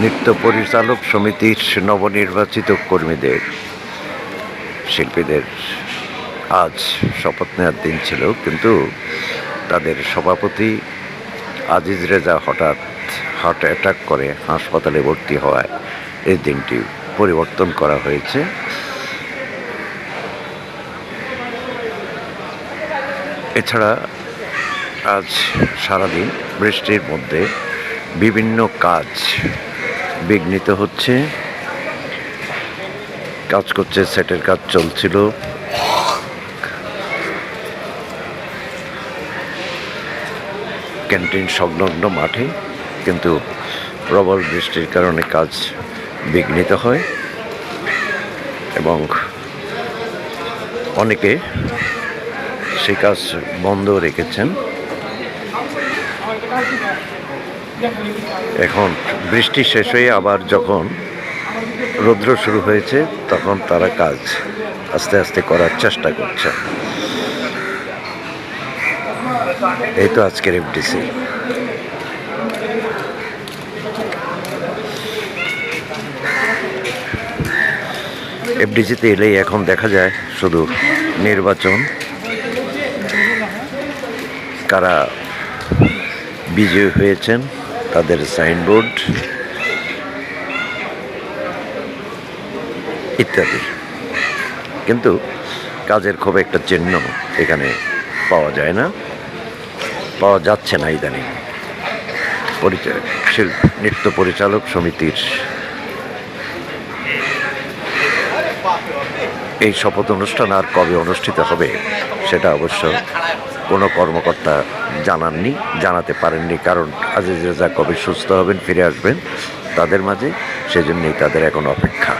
নৃত্য পরিচালক সমিতির নবনির্বাচিত কর্মীদের, শিল্পীদের আজ শপথ নেওয়ার দিন ছিল, কিন্তু তাদের সভাপতি আজিজ রেজা হঠাৎ হার্ট অ্যাটাক করে হাসপাতালে ভর্তি হওয়ায় এই দিনটি পরিবর্তন করা হয়েছে। এছাড়া আজ সারাদিন বৃষ্টির মধ্যে বিভিন্ন কাজ বিঘ্নিত হচ্ছে। কাজ করছে, সেটের কাজ চলছিল। ক্যান্টিন সংলগ্ন মাঠে, কিন্তু প্রবল বৃষ্টির কারণে কাজ বিঘ্নিত হয় এবং অনেকে সেই কাজ বন্ধ রেখেছেন। এখন বৃষ্টি শেষ হয়ে আবার যখন রৌদ্র শুরু হয়েছে, তখন তারা কাজ আস্তে আস্তে করার চেষ্টা করছে। এই তো আজকের এফডিসি এফডিসিতে এলেই এখন দেখা যায় শুধু নির্বাচন, কারা বিজয়ী হয়েছেন। তাদের সাইনবোর্ড ইত্যাদি। কিন্তু কাজের খুব একটা চিহ্ন এখানে পাওয়া যায় না, পাওয়া যাচ্ছে না ইদানিং। পরিচয়, শিল্প, নৃত্য পরিচালক সমিতির এই শপথ অনুষ্ঠান আর কবে অনুষ্ঠিত হবে সেটা অবশ্য কোনো কর্মকর্তা জানাননি, জানাতে পারেননি। কারণ আজিজ রেজা কবে সুস্থ হবেন, ফিরে আসবেন তাদের মাঝে, সেজন্যই তাদের এখন অপেক্ষা।